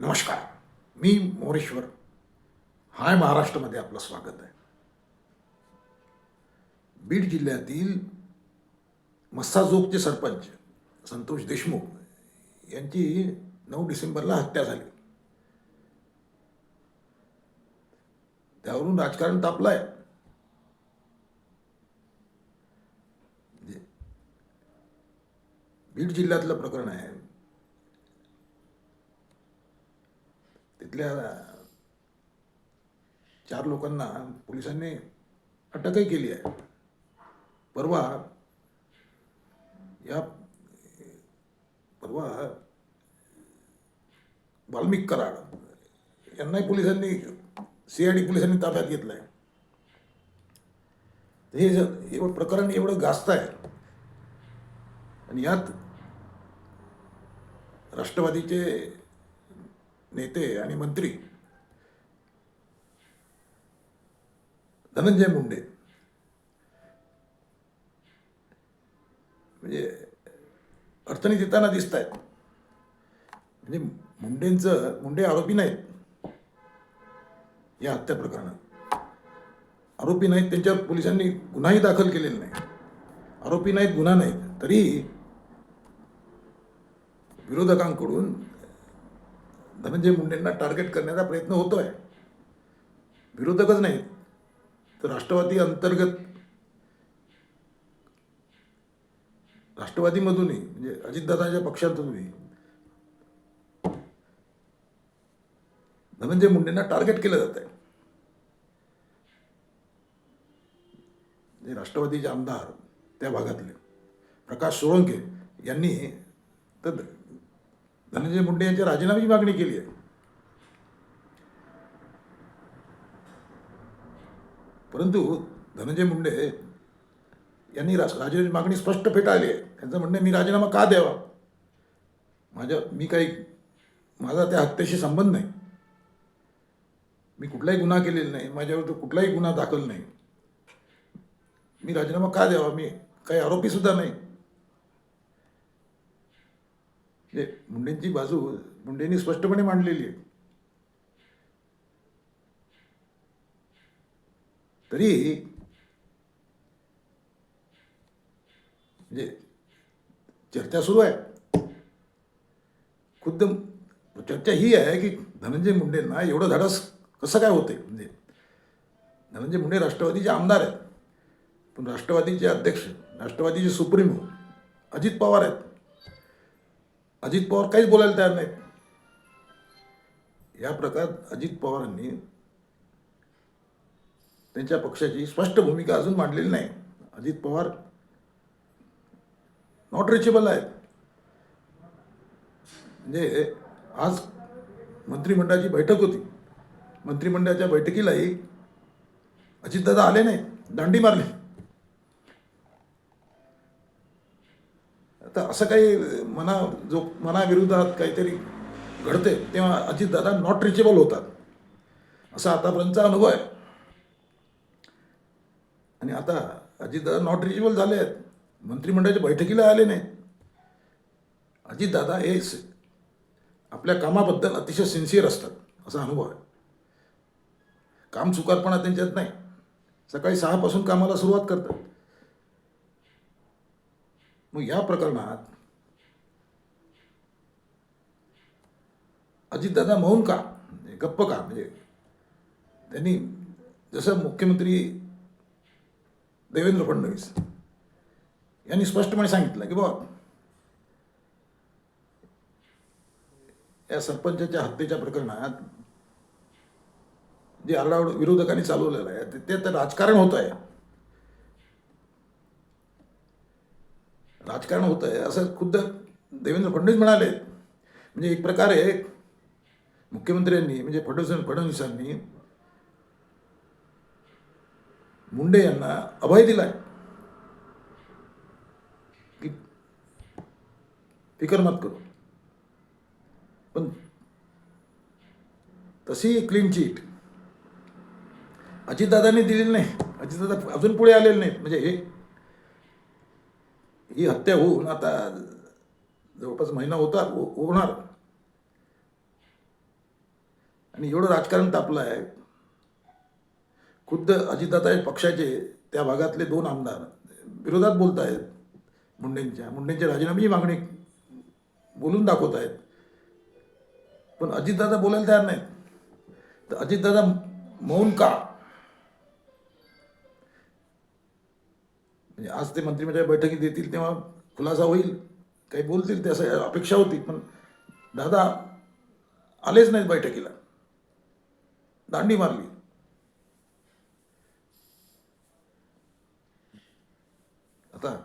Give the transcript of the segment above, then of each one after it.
नमस्कार. मी मोरेश्वर. हाय महाराष्ट्रामध्ये आपलं स्वागत आहे. बीड जिल्ह्यातील मस्साजोगचे सरपंच संतोष देशमुख यांची नऊ डिसेंबरला हत्या झाली. त्यावरून राजकारण तापलं आहे बीड जिल्ह्यातलं प्रकरण आहे. तिथल्या चार लोकांना पोलिसांनी अटकही केली आहे. परवा या परवा वाल्मिक कराड यांनाही पोलिसांनी सी आय डी पोलिसांनी ताब्यात घेतलं आहे हे एवढं प्रकरण एवढं गाजत आहे आणि यात राष्ट्रवादीचे नेते आणि मंत्री. धनंजय मुंडे. म्हणजे अडचणी देताना दिसत आहेत म्हणजे मुंडेंचं मुंडे आरोपी नाहीत. या हत्या प्रकरणात. आरोपी नाहीत त्यांच्यावर पोलिसांनी गुन्हाही दाखल केलेला नाही. आरोपी नाहीत गुन्हा नाहीत. तरी विरोधकांकडून धनंजय मुंडेंना टार्गेट करण्याचा प्रयत्न होतो आहे विरोधकच नाहीत. तर राष्ट्रवादी अंतर्गत राष्ट्रवादीमधूनही म्हणजे अजितदादाच्या पक्षातूनही धनंजय मुंडेंना टार्गेट केलं जात आहे जे राष्ट्रवादीचे आमदार त्या भागातले प्रकाश सोळंके यांनी तर धनंजय मुंडे यांच्या राजीनाम्याची मागणी केली आहे. परंतु धनंजय मुंडे यांनी राज- राजीनाम्याची मागणी स्पष्ट फेटाळली आहे. त्यांचं म्हणणं मी राजीनामा का द्यावा? माझ्या मी काही माझा त्या हत्येशी संबंध नाही. मी कुठलाही गुन्हा केलेला नाही. माझ्यावर कुठलाही गुन्हा दाखल नाही. मी राजीनामा का द्यावा? मी काही आरोपीसुद्धा नाही. म्हणजे मुंडेंची बाजू मुंडेंनी स्पष्टपणे मांडलेली आहे. तरी म्हणजे चर्चा सुरू आहे. खुद्द चर्चा ही आहे की धनंजय मुंडेंना एवढं धाडस कसं काय होते म्हणजे धनंजय मुंडे राष्ट्रवादीचे आमदार आहेत. पण राष्ट्रवादीचे अध्यक्ष राष्ट्रवादीचे सुप्रीमो अजित पवार आहेत. अजित पवार काहीच बोलायला तयार नाहीत. या प्रकारात अजित पवारांनी त्यांच्या पक्षाची स्पष्ट भूमिका अजून मांडलेली नाही. अजित पवार नॉट रिचेबल आहेत. म्हणजे आज मंत्रिमंडळाची बैठक होती. मंत्रिमंडळाच्या बैठकीलाही अजितदादा आले नाही दांडी मारली. तर असं काही मना जो मनाविरोधात काहीतरी घडते तेव्हा अजितदादा नॉट रिचेबल होतात. असा आतापर्यंतचा अनुभव आहे. आणि आता अजितदादा नॉट रिचेबल झाले आहेत. मंत्रिमंडळाच्या बैठकीला आले नाही अजितदादा हे आपल्या कामाबद्दल अतिशय सिन्सिअर असतात असा अनुभव आहे. काम चुकारपणा त्यांच्यात नाही. सकाळी सहापासून कामाला सुरुवात करतात. मग या प्रकरणात अजितदादा मौन का? म्हणजे गप्प का? म्हणजे त्यांनी जसं मुख्यमंत्री देवेंद्र फडणवीस यांनी स्पष्टपणे सांगितलं की बाबा या सरपंचाच्या हत्येच्या प्रकरणात जे आरडाओ विरोधकांनी चालवलेलं आहे ते- ते तर राजकारण होत आहे. राजकारण होतं आहे असं खुद्द देवेंद्र फडणवीस म्हणाले. म्हणजे एक प्रकारे मुख्यमंत्र्यांनी म्हणजे फडणवीस फडणवीसांनी मुंडे यांना अभय दिलाय. की फिकर मत करू. पण तशी क्लीन चीट अजितदादांनी दिलेली नाही. अजितदादा अजून पुढे आलेले नाहीत. म्हणजे हे ही हत्या होऊन आता जवळपास महिना होता हो, होणार. आणि एवढं राजकारण तापलं आहे. खुद्द अजितदादा पक्षाचे त्या भागातले दोन आमदार विरोधात बोलत आहेत मुंडेंच्या. मुंडेंच्या राजीनाम्याची मागणी बोलून दाखवत आहेत. पण अजितदादा बोलायला तयार नाहीत. तर अजितदादा मौन का? म्हणजे आज ते मंत्रिमंडळ बैठकीत येतील तेव्हा खुलासा होईल. काही बोलतील ते असं अपेक्षा होती पण दादा आलेच नाहीत बैठकीला. दांडी मारली. आता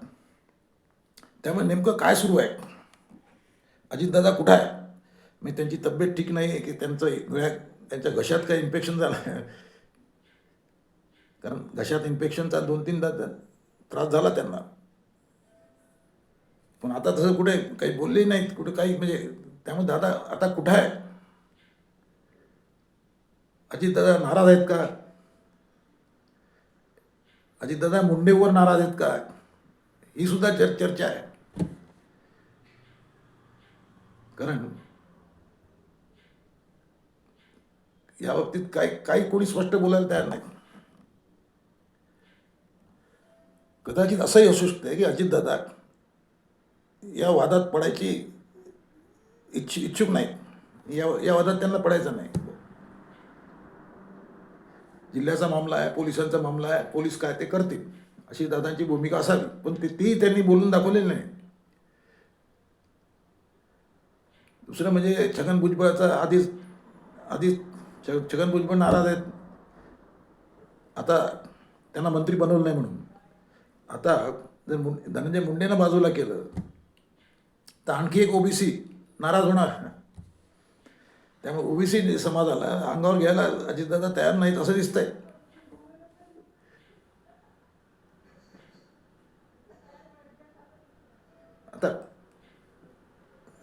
त्यामुळे नेमकं काय सुरू आहे? अजितदादा कुठं आहे? मी त्यांची तब्येत ठीक नाही आहे की त्यांचं वेळा त्यांच्या घशात काही इन्फेक्शन झालं कारण घशात इन्फेक्शनचा दोन तीनदा त्रास झाला त्यांना. पण आता तसं कुठे काही बोलले नाहीत कुठे काही म्हणजे त्यामुळे दादा आता कुठं आहे? अजितदादा नाराज आहेत का? अजितदादा मुंडेवर नाराज आहेत का? ही सुद्धा चर चर्चा आहे. कारण या बाबतीत काय काही कोणी स्पष्ट बोलायला तयार नाही कदाचित असंही असू शकतं की अजितदादा या वादात पडायची इच्छ इच्छुक नाहीत या या वादात त्यांना पडायचं नाही. जिल्ह्याचा मामला आहे पोलिसांचा मामला आहे पोलीस काय ते करतील अशी दादांची भूमिका असावी पण ती ती त्यांनी बोलून दाखवलेली नाही. दुसरं म्हणजे छगन भुजबळाचा आधीच आधीच छगन भुजबळ नाराज आहेत. आता त्यांना मंत्री बनवलं नाही म्हणून. आता जर मुं धनंजय मुंडेनं बाजूला केलं तर आणखी एक ओबीसी नाराज होणार. त्यामुळे ओबीसी समाजाला अंगावर घ्यायला अजितदादा तयार नाहीत असं दिसतंय. आता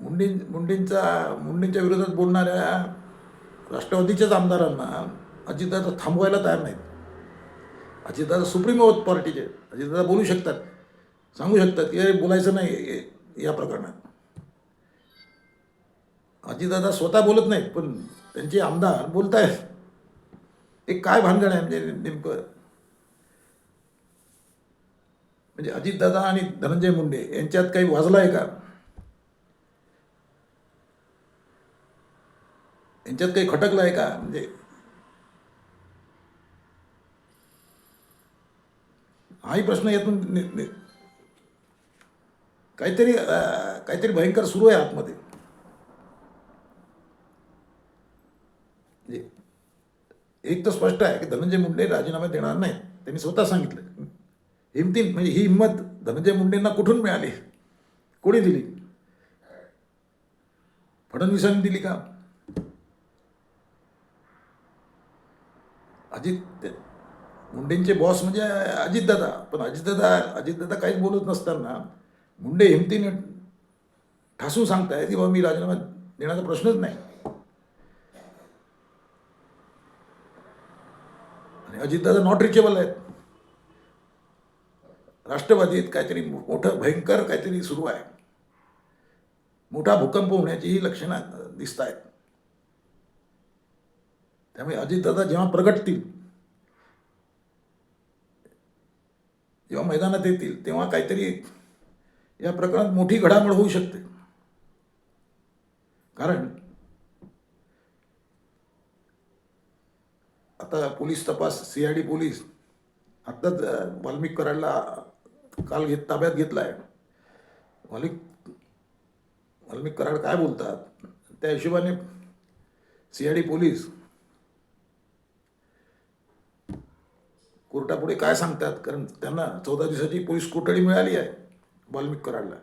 मुंडे मुंडेंचा मुंडेंच्या विरोधात बोलणाऱ्या राष्ट्रवादीच्याच आमदारांना अजितदादा थांबवायला तयार नाहीत. अजितदादा सुप्रीम आहोत पार्टीचे. अजितदादा बोलू शकतात. सांगू शकतात की अरे बोलायचं नाही या प्रकरणात. अजितदादा स्वतः बोलत नाहीत पण त्यांचे आमदार बोलत आहेत एक काय भानगड आहे म्हणजे नेमकं? म्हणजे अजितदादा आणि धनंजय मुंडे यांच्यात काही वाजला आहे का? यांच्यात काही खटकलं आहे का? म्हणजे हाही प्रश्न यातून काहीतरी काहीतरी भयंकर सुरू आहे आतमध्ये. एक तर स्पष्ट आहे की धनंजय मुंडे राजीनामा देणार नाही त्यांनी स्वतः सांगितलं. हिमती म्हणजे ही हिंमत धनंजय मुंडेंना कुठून मिळाली? कोणी दिली? फडणवीसांनी दिली का? अजित मुंडेंचे बॉस म्हणजे अजितदादा. पण अजितदादा अजितदादा काहीच बोलत नसताना मुंडे हिमतीने ठासून सांगताय की बाबा मी राजीनामा देण्याचा प्रश्नच नाही. आणि अजितदादा नॉट रिचेबल आहेत. राष्ट्रवादीत काहीतरी मोठं भयंकर काहीतरी सुरू आहे. मोठा भूकंप होण्याचीही लक्षणं दिसत आहेत त्यामुळे अजितदादा जेव्हा प्रगटतील जेव्हा मैदानात येतील तेव्हा काहीतरी या प्रकरणात मोठी घडामोड होऊ शकते. कारण आता पोलीस तपास सी आय डी पोलीस आत्ताच वाल्मिक कराडला काल घेत ताब्यात घेतला आहे वाल्मिक वाल्मिक कराड काय बोलतात? त्या हिशोबाने सी आय डी पोलीस कोर्टापुढे काय सांगतात? कारण त्यांना चौदा दिवसाची पोलीस कोठडी मिळाली आहे वाल्मिक कराडला.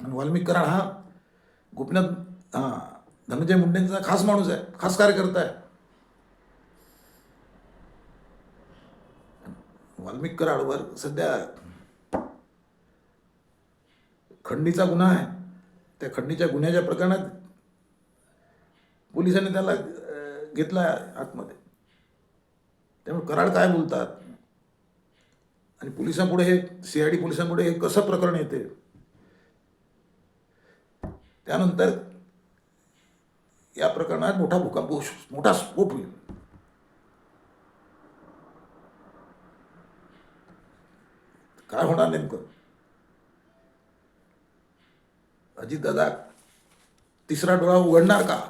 आणि वाल्मिक कराड हा गोपीनाथ हां धनंजय मुंडेंचा खास माणूस आहे खास कार्यकर्ता आहे. वाल्मिक कराडवर सध्या खंडीचा गुन्हा आहे. त्या खंडीच्या गुन्ह्याच्या प्रकरणात पोलिसांनी त्याला घेतला आतमध्ये. त्यामुळे कराड काय बोलतात? आणि पोलिसांपुढे हे सी आय डी पोलिसांपुढे हे कसं प्रकरण येते? त्यानंतर या प्रकरणात मोठा भूकंप मोठा स्फोट होईल. काय होणार नेमकं? अजितदादा तिसरा डोळा उघडणार का?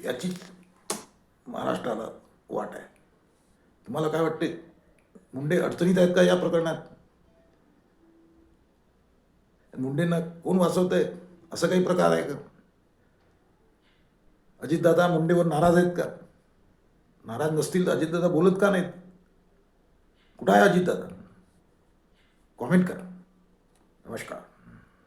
याची महाराष्ट्राला वाट आहे. तुम्हाला काय वाटते? मुंडे अडचणीत आहेत का या प्रकरणात? मुंडेंना कोण वाचवत आहे असं काही प्रकार आहे का? अजितदादा मुंडेवर नाराज आहेत का? नाराज नसतील तर अजितदादा बोलत का नाहीत? कुठं आहे अजितदादा? कॉमेंट करा. नमस्कार.